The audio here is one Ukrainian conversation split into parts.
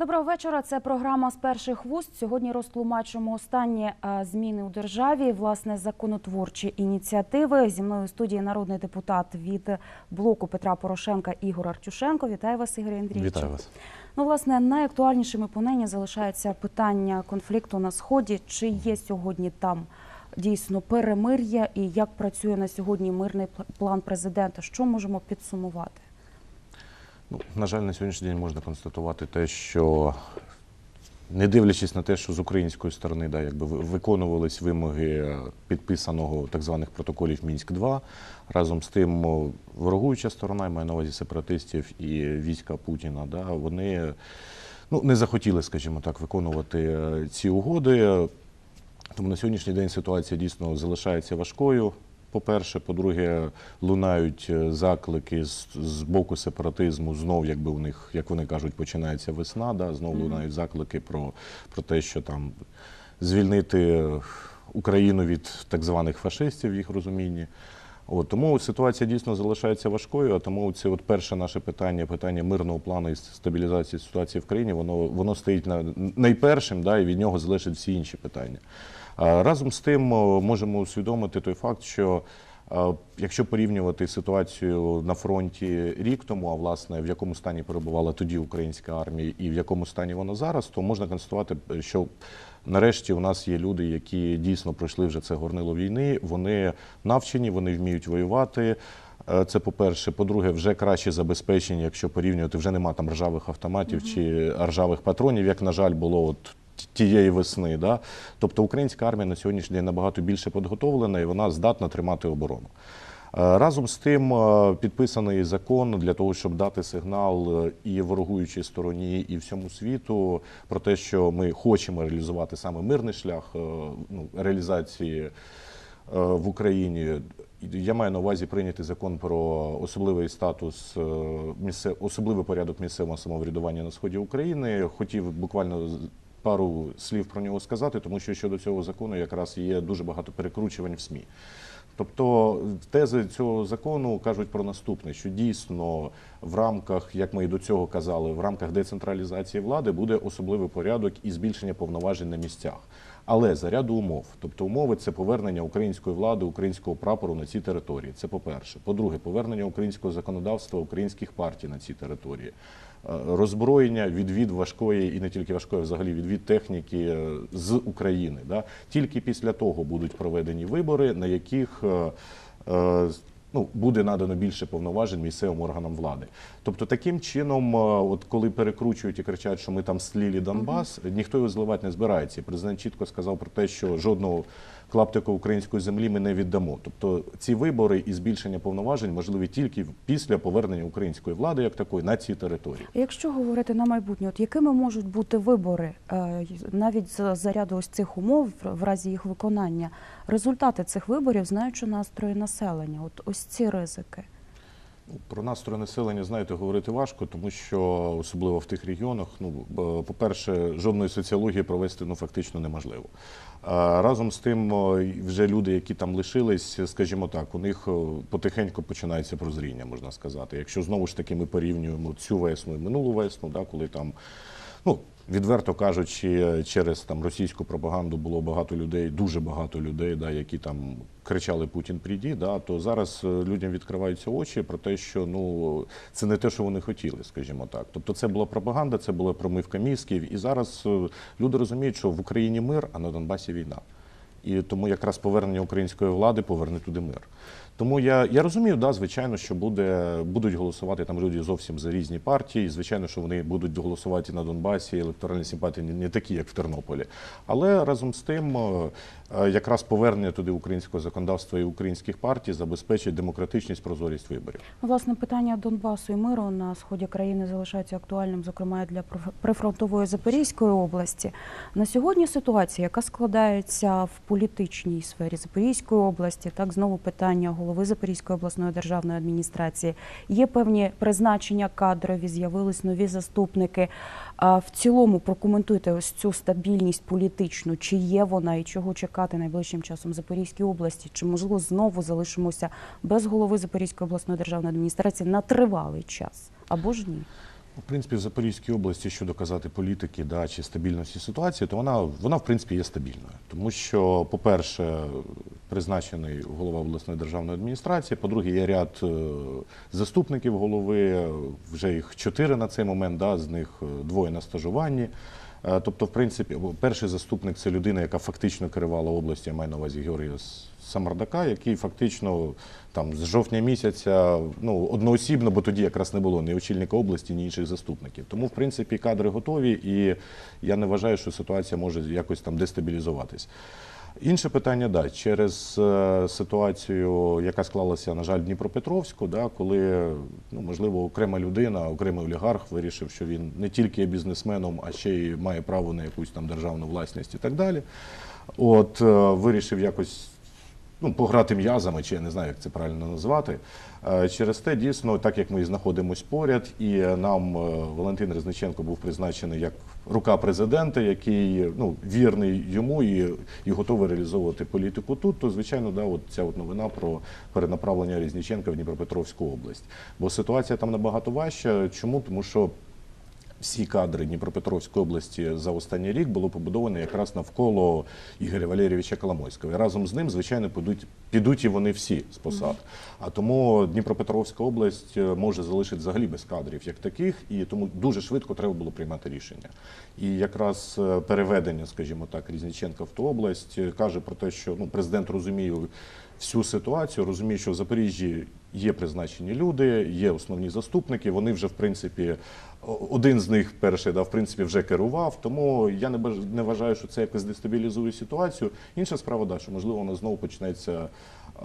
Доброго вечора. Це програма з перших вуст. Сьогодні розтлумачимо останні е, зміни у державі, власне, законотворчі ініціативи. Зі мною в студії народний депутат від блоку Петра Порошенка Ігор Артюшенко. Вітаю вас, Ігор Андрійович. Вітаю вас. Ну, власне, найактуальнішими понині залишається питання конфлікту на сході. Чи є сьогодні там дійсно перемир'я і як працює на сьогодні мирний пл- план президента? Що можемо підсумувати? Ну, на жаль, на сьогоднішній день можна констатувати те, що не дивлячись на те, що з української сторони да, якби виконувались вимоги е, підписаного так званих протоколів Мінськ-2, разом з тим ворогуюча сторона, я маю на увазі сепаратистів і війська Путіна, да, вони ну, не захотіли, скажімо так, виконувати е, ці угоди. Тому на сьогоднішній день ситуація дійсно залишається важкою. По-перше, по-друге, лунають е, заклики з, з боку сепаратизму. Знов, якби у них, як вони кажуть, починається весна. Да? Знов лунають заклики про, про те, що там звільнити Україну від так званих фашистів в їх розумінні. От, тому ситуація дійсно залишається важкою, а тому це от перше наше питання, питання мирного плану і стабілізації ситуації в країні, воно, воно стоїть на, найпершим, да, і від нього залежать всі інші питання. Разом з тим можемо усвідомити той факт, що якщо порівнювати ситуацію на фронті рік тому, а власне в якому стані перебувала тоді українська армія і в якому стані вона зараз, то можна констатувати, що нарешті у нас є люди, які дійсно пройшли вже це горнило війни. Вони навчені, вони вміють воювати. Е, Це по-перше. По-друге, вже краще забезпечені, якщо порівнювати, вже нема там ржавих автоматів чи ржавих патронів, як, на жаль, було от тієї весни. Да? Тобто українська армія на сьогоднішній день набагато більше підготовлена і вона здатна тримати оборону. Е, Разом з тим е, підписаний закон для того, щоб дати сигнал е, і ворогуючій стороні, і всьому світу про те, що ми хочемо реалізувати саме мирний шлях ну, реалізації в Україні. Я маю на увазі прийняти закон про особливий статус е, місце, особливий порядок місцевого самоврядування на сході України. Хотів буквально пару слів про нього сказати, тому що щодо цього закону якраз є дуже багато перекручувань в СМІ. Тобто тези цього закону кажуть про наступне: що дійсно в рамках, як ми і до цього казали, в рамках децентралізації влади буде особливий порядок і збільшення повноважень на місцях. Але за ряду умов, тобто умови це повернення української влади, українського прапору на ці території. Це по-перше. По-друге, повернення українського законодавства, українських партій на ці території, роззброєння, відвід важкої і не тільки важкої, взагалі відвід техніки е, з України. Да? Тільки після того будуть проведені вибори, на яких е, е, ну, буде надано більше повноважень місцевим органам влади. Тобто, таким чином, е, от коли перекручують і кричать, що ми там слілі Донбас, ніхто його зливати не збирається. Президент чітко сказав про те, що жодного клаптику української землі ми не віддамо. Тобто ці вибори і збільшення повноважень можливі тільки після повернення української влади як такої на ці території. Якщо говорити на майбутнє, от якими можуть бути вибори е, навіть з за ряду ось цих умов, в разі їх виконання, результати цих виборів, знаючи настрої населення, от ось ці ризики. Про настрої населення, знаєте, говорити важко, тому що особливо в тих регіонах, ну по-перше, жодної соціології провести ну фактично неможливо. Разом з тим, вже люди, які там лишились, скажімо так, у них потихеньку починається прозріння, можна сказати. Якщо знову ж таки ми порівнюємо цю весну і минулу весну, да, коли там ну. Відверто кажучи, через там російську пропаганду було багато людей, дуже багато людей, да, які там кричали Путін прийді, да, то зараз е, людям відкриваються очі про те, що ну це не те, що вони хотіли, скажімо так. Тобто це була пропаганда, це була промивка мізків, і зараз е, люди розуміють, що в Україні мир, а на Донбасі війна. І тому якраз повернення української влади поверне туди мир. Тому я, я розумію, да, звичайно, що буде, будуть голосувати там люди зовсім за різні партії. Звичайно, що вони будуть голосувати на Донбасі, електоральні симпатії не, такі, як в Тернополі. Але разом з тим, е, е, якраз повернення туди українського законодавства і українських партій забезпечить демократичність, прозорість виборів. Власне, питання Донбасу і миру на сході країни залишається актуальним, зокрема для прифронтової Запорізької області. На сьогодні ситуація, яка складається в політичній сфері Запорізької області, так знову питання голови Запорізької обласної державної адміністрації. Є певні призначення кадрові, з'явились нові заступники. В цілому прокоментуйте ось цю стабільність політичну, чи є вона і чого чекати найближчим часом Запорізькій області? Чи можливо знову залишимося без голови Запорізької обласної державної адміністрації на тривалий час або ж ні? В принципі, в Запорізькій області, що доказати політики да, чи стабільності ситуації, то вона, вона в принципі є стабільною. Тому що, по-перше, призначений голова обласної державної адміністрації, по-друге, є ряд е, заступників голови, вже їх чотири на цей момент, да, з них е, двоє на стажуванні. Е, Тобто, в принципі, перший заступник це людина, яка фактично керувала областю, я маю на увазі Георгія С- Самардака, який фактично там з жовтня місяця ну одноосібно, бо тоді якраз не було ні очільника області, ні інших заступників. Тому, в принципі, кадри готові, і я не вважаю, що ситуація може якось там дестабілізуватись. Інше питання, да, через е, ситуацію, яка склалася, на жаль, Дніпропетровську, да, коли ну, можливо окрема людина, окремий олігарх вирішив, що він не тільки є бізнесменом, а ще й має право на якусь там державну власність і так далі. От е, вирішив якось ну, пограти м'язами, чи я не знаю, як це правильно назвати. Е, Через те, дійсно, так як ми знаходимося поряд, і нам е, Валентин Резниченко був призначений як рука президента, який ну, вірний йому і, і готовий реалізовувати політику тут, то, звичайно, да, от ця от новина про перенаправлення Резниченка в Дніпропетровську область. Бо ситуація там набагато важча. Чому? Тому що всі кадри Дніпропетровської області за останній рік було побудовано якраз навколо Ігоря Валерійовича Коломойського. І разом з ним, звичайно, підуть, підуть і вони всі з посад. А тому Дніпропетровська область е, може залишити взагалі без кадрів як таких, і тому дуже швидко треба було приймати рішення. І якраз е, переведення, скажімо так, Різніченка в ту область е, каже про те, що ну, президент розуміє всю ситуацію, розуміє, що в Запоріжжі є призначені люди, є основні заступники. Вони вже в принципі один з них перший да, в принципі вже керував. Тому я не не вважаю, що це якось дестабілізує ситуацію. Інша справа, да, що можливо воно знову почнеться,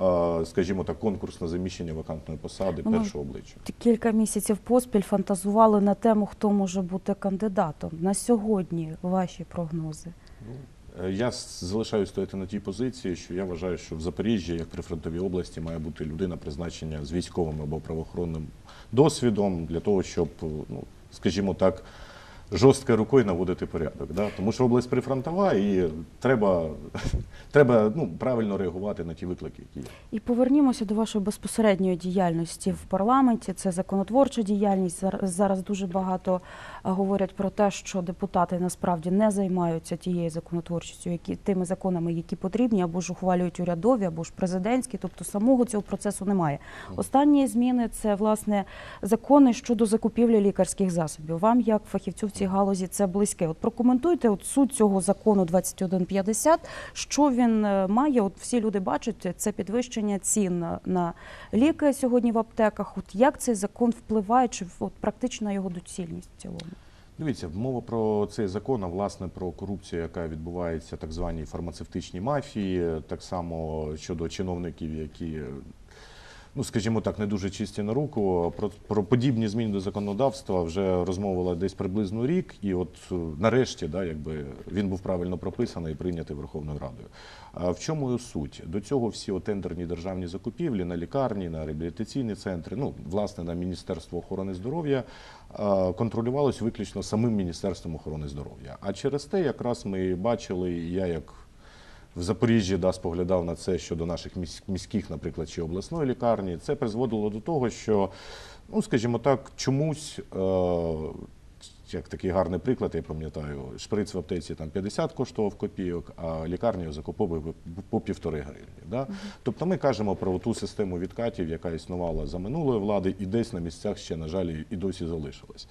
е, скажімо так, конкурс на заміщення вакантної посади Ну, першого обличчя. Кілька місяців поспіль фантазували на тему, хто може бути кандидатом. На сьогодні ваші прогнози. Е, Я залишаю стояти на тій позиції, що я вважаю, що в Запоріжжі, як при фронтовій області, має бути людина призначення з військовим або правоохоронним досвідом для того, щоб, ну скажімо так, жорсткою рукою наводити порядок. Да? Тому що область прифронтова і треба, треба ну, правильно реагувати на ті виклики, які є. І повернімося до вашої безпосередньої діяльності в парламенті. Це законотворча діяльність. Зар- Зараз дуже багато говорять про те, що депутати насправді не займаються тією законотворчістю, які тими законами, які потрібні, або ж ухвалюють урядові, або ж президентські. Тобто самого цього процесу немає. Останні зміни це власне закони щодо закупівлі лікарських засобів. Вам, як фахівцю цій галузі, це близьке. От прокоментуйте от суть цього закону 2150, що він е, має. От всі люди бачать це підвищення цін на- ліки сьогодні в аптеках. От як цей закон впливає, чи от практична його доцільність в цілому? Дивіться, мова про цей закон, а власне про корупцію, яка відбувається так званій фармацевтичній мафії, так само щодо чиновників, які, ну скажімо так, не дуже чисті на руку. Про, про подібні зміни до законодавства вже розмовила десь приблизно рік, і от е, нарешті, да, якби він був правильно прописаний і прийнятий Верховною Радою. А в чому суть? До цього всі от тендерні державні закупівлі на лікарні, на реабілітаційні центри, ну власне на Міністерство охорони здоров'я контролювалось виключно самим Міністерством охорони здоров'я. А через те, якраз ми бачили, я як в Запоріжжі да, споглядав на це щодо наших міських, наприклад, чи обласної лікарні. Це призводило до того, що, ну скажімо так, чомусь. Е- як такий гарний приклад, я пам'ятаю, шприц в аптеці там 50 коштував копійок, а лікарня його закуповує по півтори гривні. Да? Тобто ми кажемо про ту систему відкатів, яка існувала за минулої влади, і десь на місцях ще, на жаль, і досі залишилась.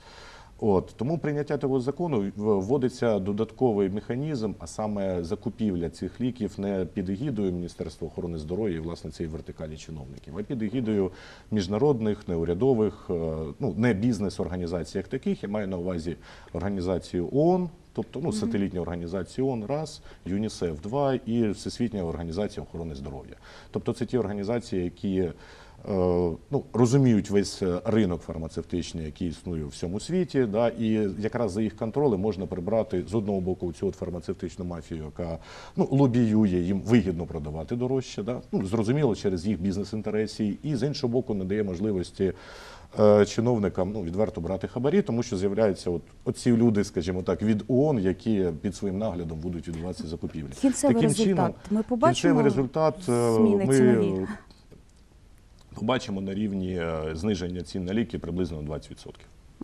От тому прийняття того закону вводиться додатковий механізм, а саме закупівля цих ліків не під егідою Міністерства охорони здоров'я і власне цієї вертикалі чиновників, а під егідою міжнародних, неурядових, е, ну не бізнес-організацій як таких. Я маю на увазі організацію ООН, тобто ну сателітні організації ООН, раз, ЮНІСЕФ, два і Всесвітня організація охорони здоров'я. Тобто це ті організації, які ну, розуміють весь е, ринок фармацевтичний, який існує у всьому світі, да, і якраз за їх контролем можна прибрати з одного боку цю от фармацевтичну мафію, яка ну, лобіює, їм вигідно продавати дорожче, да, ну, зрозуміло, через їх бізнес-інтересі, і з іншого боку не дає можливості е, чиновникам ну, відверто брати хабарі, тому що з'являються от, оці люди, скажімо так, від ООН, які під своїм наглядом будуть відбуватися закупівлі. Кінцевий результат. Ми побачимо кінцевий результат е, ми? Побачимо на рівні е, зниження цін на ліки приблизно на 20%.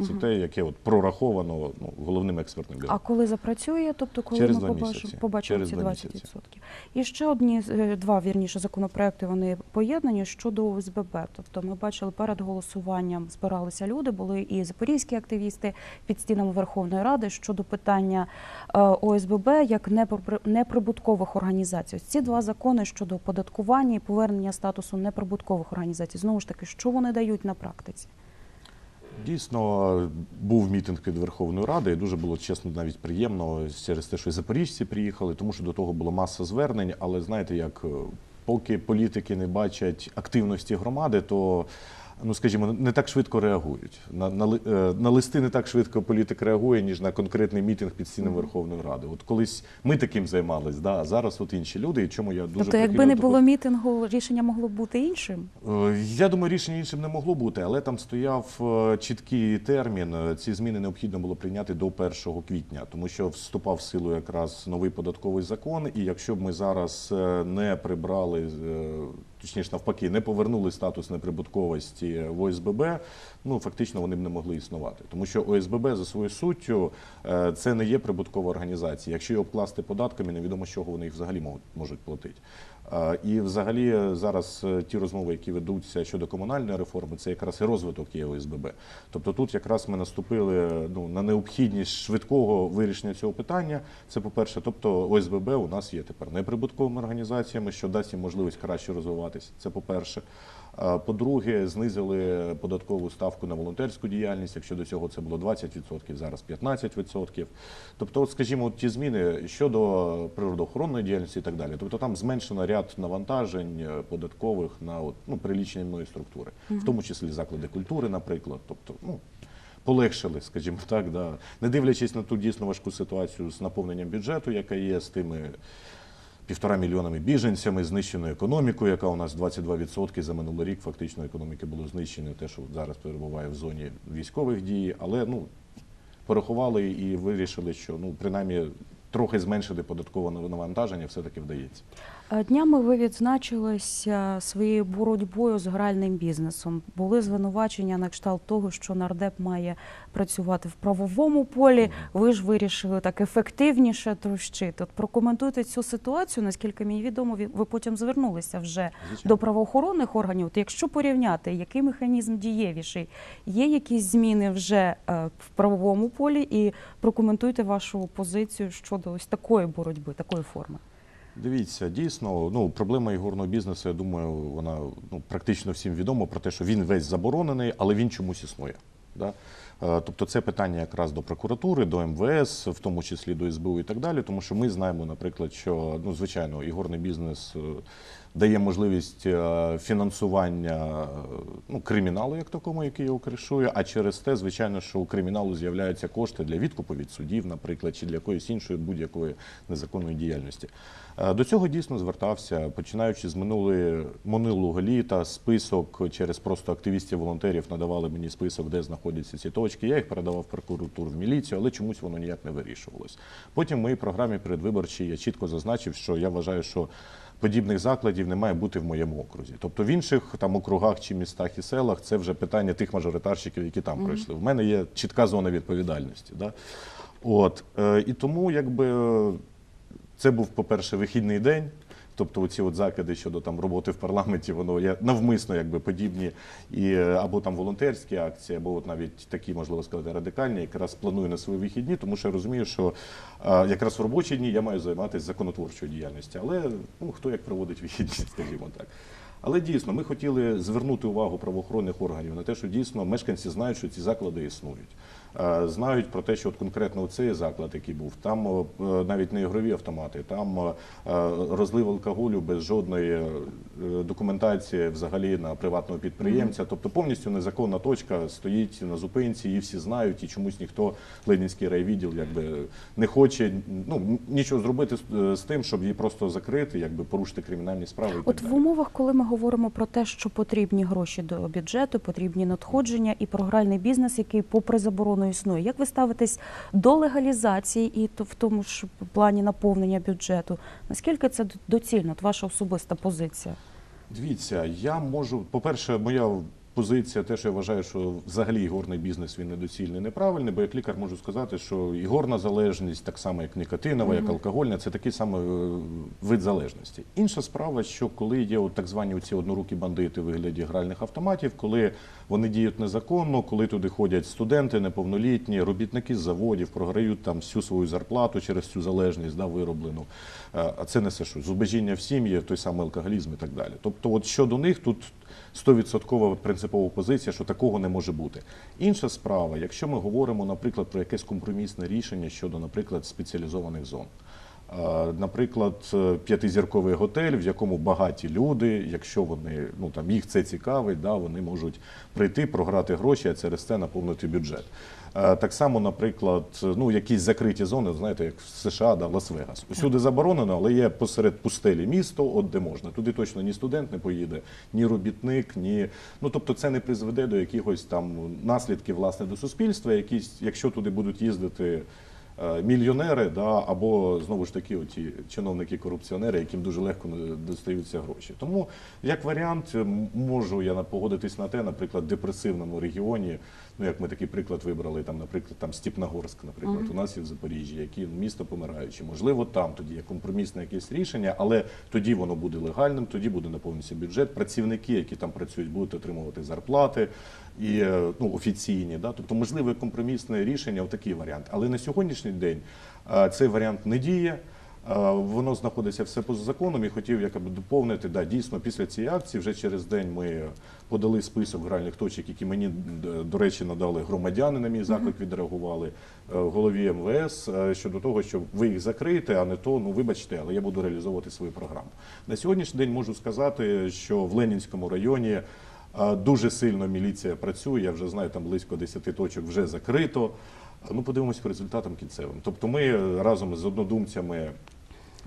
Це те, яке от прораховано ну, головним експертним бюро. А коли запрацює, тобто коли Через ми побачимо, побачимо Через ці два 20%. місяці. І ще одні е, два вірніше законопроекти вони поєднані щодо ОСББ. Тобто ми бачили перед голосуванням збиралися люди, були і запорізькі активісти під стінами Верховної Ради щодо питання е, ОСББ як неприбуткових організацій. Ось ці два закони щодо оподаткування і повернення статусу неприбуткових організацій. Знову ж таки, що вони дають на практиці? Дійсно, був мітинг під Верховною Радою. і Дуже було чесно, навіть приємно через те, що і запоріжці приїхали, тому що до того була маса звернень. Але знаєте, як е, поки політики не бачать активності громади, то ну скажімо, не так швидко реагують. На, на, е, на листи не так швидко політик реагує, ніж на конкретний мітинг під стінами Верховної Ради. От колись ми таким займались, да, а зараз от інші люди. І чому я дуже тобто, якби не було мітингу, рішення могло б бути іншим. Е, Я думаю, рішення іншим не могло бути, але там стояв е, чіткий термін. Ці зміни необхідно було прийняти до 1 квітня, тому що вступав в силу якраз новий податковий закон. І якщо б ми зараз не прибрали, точніше навпаки, не повернули статус неприбутковості в ОСББ, ну фактично вони б не могли існувати. Тому що ОСББ за своєю суттю е, це не є прибуткова організація. Якщо її обкласти податками, невідомо з чого вони їх взагалі можуть- можуть платити. І взагалі зараз е, ті розмови, які ведуться щодо комунальної реформи, це якраз і розвиток є ОСББ. Тобто тут якраз ми наступили е, ну, на необхідність швидкого вирішення цього питання. Це по-перше, тобто ОСББ у нас є тепер неприбутковими організаціями, що дасть їм можливість краще розвиватися. Це по-перше. Е, По-друге, знизили податкову ставку на волонтерську діяльність. Якщо до цього це було 20%, зараз 15%. Тобто, от, скажімо, от ті зміни щодо природоохоронної діяльності і так далі. Тобто там зменшено ряд навантажень е, податкових на от, ну, перелічені мною структури, в тому числі заклади культури, наприклад. Тобто, ну, полегшили, скажімо так, да. не дивлячись на ту дійсно важку ситуацію з наповненням бюджету, яка є з тими півтора мільйонами біженцями, знищеною економікою, яка у нас 22% за минулий рік фактично економіки було знищено, те, що зараз перебуває в зоні військових дій. Але ну, порахували і вирішили, що ну, принаймні трохи зменшити податкове навантаження все-таки вдається. Е, Днями ви відзначилися своєю боротьбою з гральним бізнесом. Були звинувачення на кшталт того, що нардеп має працювати в правовому полі. Ви ж вирішили так ефективніше трощити. От прокоментуйте цю ситуацію. Наскільки мені відомо, ви ви потім звернулися вже Звичайно. до правоохоронних органів. От якщо порівняти, який механізм дієвіший, є якісь зміни вже е, в правовому полі, і прокоментуйте вашу позицію щодо ось такої боротьби, такої форми. Дивіться, дійсно, ну проблема ігорного бізнесу, я думаю, вона ну, практично всім відома про те, що він весь заборонений, але він чомусь існує. Да? Е, Тобто це питання якраз до прокуратури, до МВС, в тому числі до СБУ і так далі. Тому що ми знаємо, наприклад, що ну, звичайно, ігорний бізнес е, дає можливість е, фінансування ну, криміналу, як такому, який його кришує. А через те, звичайно, що у криміналу з'являються кошти для відкупу від судів, наприклад, чи для якоїсь іншої будь-якої незаконної діяльності. Е, До цього дійсно звертався, починаючи з минулої минулого літа, список через просто активістів, волонтерів надавали мені список, де знаходяться ці точки. Я їх передавав в прокуратуру в міліцію, але чомусь воно ніяк не вирішувалось. Потім в моїй програмі передвиборчій я чітко зазначив, що я вважаю, що подібних закладів не має бути в моєму окрузі. Тобто в інших там округах чи містах і селах це вже питання тих мажоритарщиків, які там пройшли. У мене є чітка зона відповідальності. Да? От, е, і тому якби. це був, по-перше, вихідний день. Тобто оці от закиди щодо там роботи в парламенті, воно є навмисно якби подібні, і е, або там волонтерські акції, або от навіть такі, можливо сказати, радикальні, якраз планую на свої вихідні, тому що я розумію, що а, якраз в робочі дні я маю займатися законотворчою діяльністю. Але ну хто як проводить вихідні, скажімо так. Але дійсно, ми хотіли звернути увагу правоохоронних органів на те, що дійсно мешканці знають, що ці заклади існують. Е, Знають про те, що от конкретно цей заклад, який був, там е, навіть не ігрові автомати, там е, розлив алкоголю без жодної документації взагалі на приватного підприємця. Тобто повністю незаконна точка стоїть на зупинці, її всі знають, і чомусь ніхто Ленінський райвідділ якби не хоче ну, нічого зробити з, тим, щоб її просто закрити, якби порушити кримінальні справи. І так От в далі. умовах, коли ми говоримо про те, що потрібні гроші до бюджету, потрібні надходження і про гральний бізнес, який попри заборону існує, як ви ставитесь до легалізації і то в тому ж плані наповнення бюджету? Наскільки це доцільно? От ваша особиста позиція? Дивіться, я можу, по-перше, моя позиція, те, що я вважаю, що взагалі ігорний бізнес він недоцільний, неправильний, бо як лікар можу сказати, що ігорна залежність, так само як нікотинова, як алкогольна, це такий самий е, вид залежності. Інша справа, що коли є от так звані ці однорукі бандити у вигляді гральних автоматів, коли вони діють незаконно, коли туди ходять студенти неповнолітні, робітники з заводів, програють там всю свою зарплату через цю залежність да, вироблену. Е, А це несе що? Зубожіння в сім'ї, той самий алкоголізм і так далі. Тобто, от щодо них тут 100% принципова позиція, що такого не може бути. Інша справа, якщо ми говоримо, наприклад, про якесь компромісне рішення щодо, наприклад, спеціалізованих зон. Наприклад, е, п'ятизірковий готель, в якому багаті люди, якщо вони ну там їх це цікавить, да, вони можуть прийти, програти гроші, а через це наповнити бюджет. Е, Так само, наприклад, ну якісь закриті зони, знаєте, як в США, да, Лас-Вегас. Усюди заборонено, але є посеред пустелі місто, от де можна. Туди точно ні студент не поїде, ні робітник, ні. Ну тобто це не призведе до якихось там наслідків власне до суспільства, якісь, якщо туди будуть їздити. Е, Мільйонери, да, або знову ж таки, оті чиновники-корупціонери, яким дуже легко е, достаються гроші. Тому, як варіант, можу я погодитись на те, наприклад, депресивному регіоні, ну як ми такий приклад вибрали, там, наприклад, там Степногорськ, наприклад, у нас є в Запоріжжі, які місто помираюче. Можливо, там тоді є компромісне якесь рішення, але тоді воно буде легальним, тоді буде наповнитися бюджет. Працівники, які там працюють, будуть отримувати зарплати і е, ну, офіційні. Да? Тобто, можливе компромісне рішення, отакий варіант. Але на сьогоднішній день цей варіант не діє. Е, Воно знаходиться все поза законом і хотів якби доповнити. Да, дійсно, після цієї акції вже через день ми подали список гральних точок, які мені до речі надали громадяни. На мій заклик відреагували е, голові МВС е, щодо того, що ви їх закриєте, а не то. Ну вибачте, але я буду реалізовувати свою програму. На сьогоднішній день можу сказати, що в Ленінському районі. е, Дуже сильно міліція працює. Я вже знаю, там близько 10 точок вже закрито. Ну, подивимось по результатам кінцевим. Тобто, ми разом з однодумцями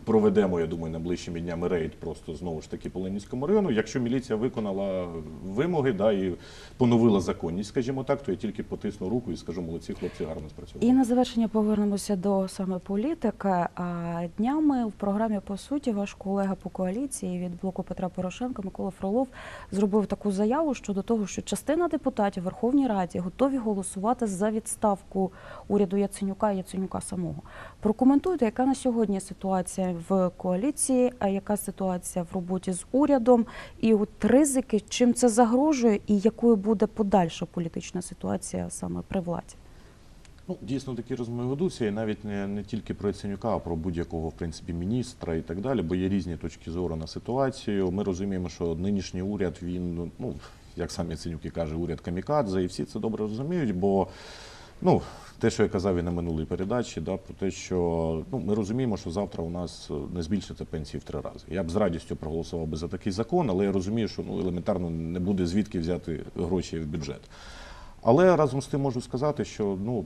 проведемо, я думаю, найближчими днями рейд просто знову ж таки по Ленінському району. Якщо міліція виконала вимоги да, і поновила законність, скажімо так, то я тільки потисну руку і скажу, молодці хлопці гарно спрацювали. І на завершення повернемося до саме політики. А днями в програмі по суті ваш колега по коаліції від блоку Петра Порошенка Микола Фролов зробив таку заяву щодо того, що частина депутатів Верховній Раді готові голосувати за відставку уряду Яценюка і Яценюка самого. Прокоментуйте, яка на сьогодні ситуація в коаліції, а яка ситуація в роботі з урядом, і от ризики, чим це загрожує, і якою буде подальша політична ситуація саме при владі. Ну, дійсно такі розмови ведуться, і навіть не, не тільки про Яценюка, а про будь-якого в принципі міністра і так далі, бо є різні точки зору на ситуацію. Ми розуміємо, що нинішній уряд він, ну як сам Яценюк і каже, уряд камікадзе, і всі це добре розуміють, бо ну. Те, що я казав і на минулій передачі, да, про те, що ну, ми розуміємо, що завтра у нас е, не збільшаться пенсії в три рази. Я б з радістю проголосував би за такий закон, але я розумію, що ну, елементарно не буде звідки взяти гроші в бюджет. Але разом з тим можу сказати, що ну,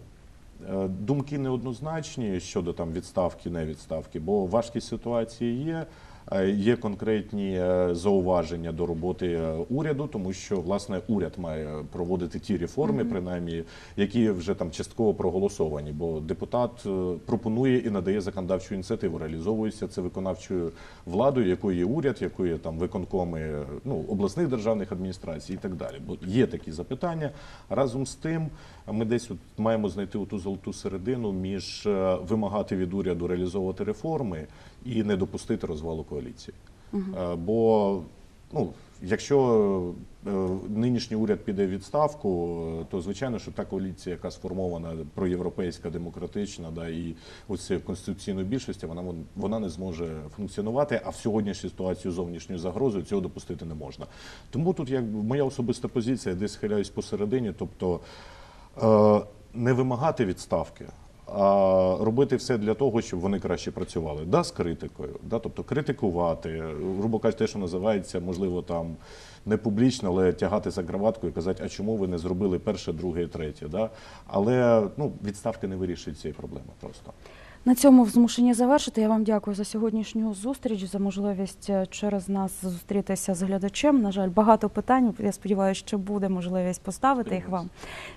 Е, Думки неоднозначні щодо там відставки, не відставки, бо важкість ситуації є. Е, Є конкретні е, зауваження до роботи е, уряду, тому що власне уряд має проводити ті реформи, принаймні, які вже там частково проголосовані. Бо депутат пропонує і надає законодавчу ініціативу. Реалізовується це виконавчою владою, якою є уряд, якою є там виконкоми ну, обласних державних адміністрацій і так далі. Бо є такі запитання. Разом з тим, ми десь от маємо знайти ту золоту середину між вимагати від уряду реалізовувати реформи і не допустити розвалу коаліції. Е, Бо ну, якщо е, нинішній уряд піде в відставку, е, то звичайно, що та коаліція, яка сформована проєвропейська, демократична, да, і ось конституційної більшості, вона вона не зможе функціонувати. А в сьогоднішній ситуації зовнішньою загрозою цього допустити не можна. Тому тут як моя особиста позиція, я десь схиляюсь посередині, тобто не вимагати відставки. А робити все для того, щоб вони краще працювали. Да, з критикою, да, тобто критикувати, грубо кажучи, те, що називається, можливо, там не публічно, але тягати за краватку і казати, а чому ви не зробили перше, друге третє. Да? Але ну, відставки не вирішують цієї проблеми просто. На цьому змушені завершити. Я вам дякую за сьогоднішню зустріч, за можливість е, через нас зустрітися з глядачем. На жаль, багато питань. Я сподіваюся, що буде можливість поставити їх вам.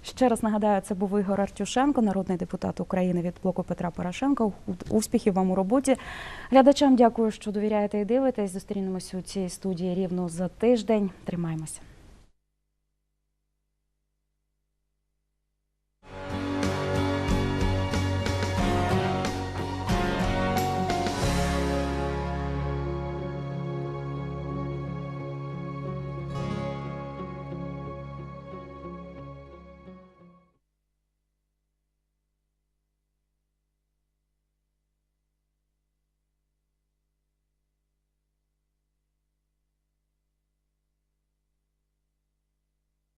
Ще раз нагадаю, це був Ігор Артюшенко, народний депутат України від блоку Петра Порошенка. Успіхів вам у роботі. Глядачам дякую, що довіряєте і дивитесь. Зустрінемося у цій студії рівно за тиждень. Тримаємося.